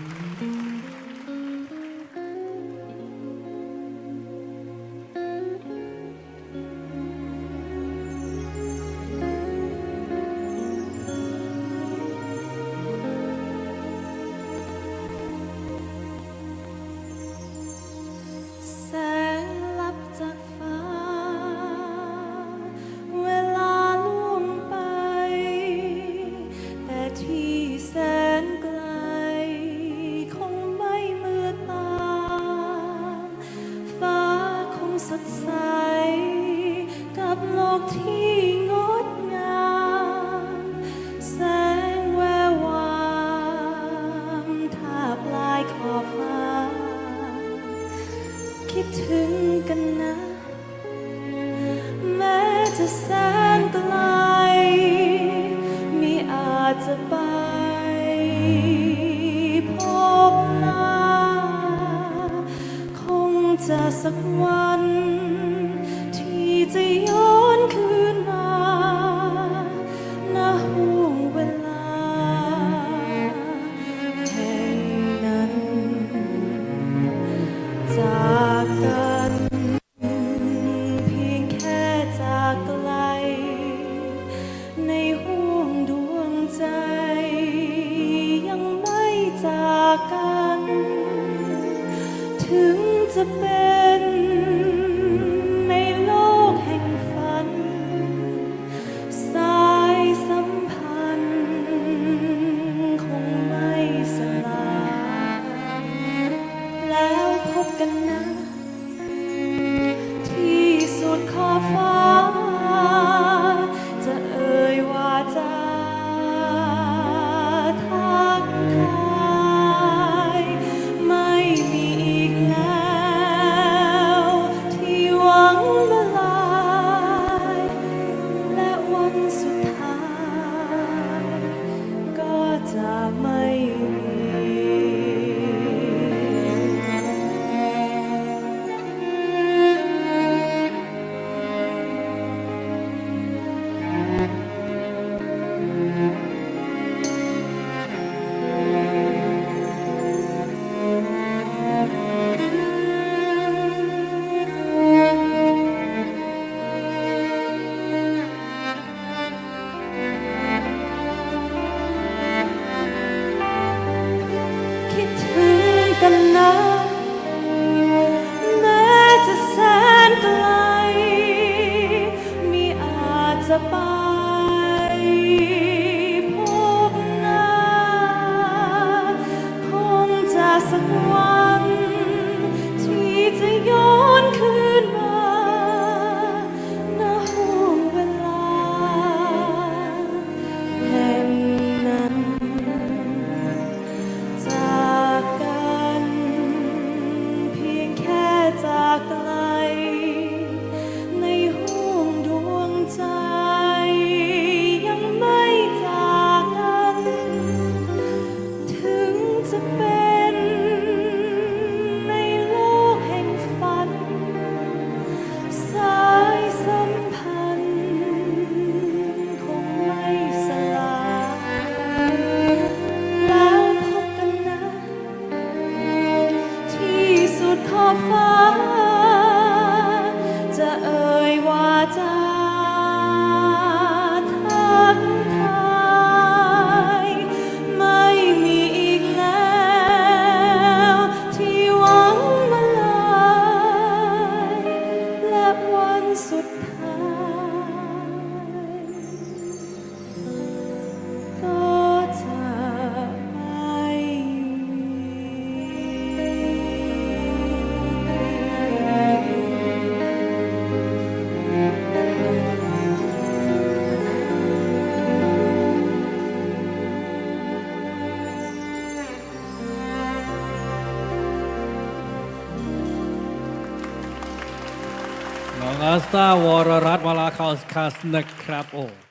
แสดใส กับโลกที่งดงามแสงแวววามท่าปลายขอบฟ้า คิดถึงกันนะ แม้จะแสนไกลมีอาจจะไปพบหน้าคงจะสักวัน จากกัน เพียงแค่จากไกล ในห่วงดวงใจ ยังไม่จากกัน ถึงจะเป็น พ จะเป็นในโลกแห่งฝัน สายสัมพันธ์คงไม่สลายแล้วพบกันนะ ที่สุดขอบฟ้า น้องอัสตาวรรัตน์วราคาสคัสนะครับโอ้